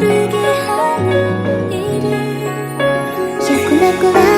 모르게 하는 일이 자꾸만 꾸만.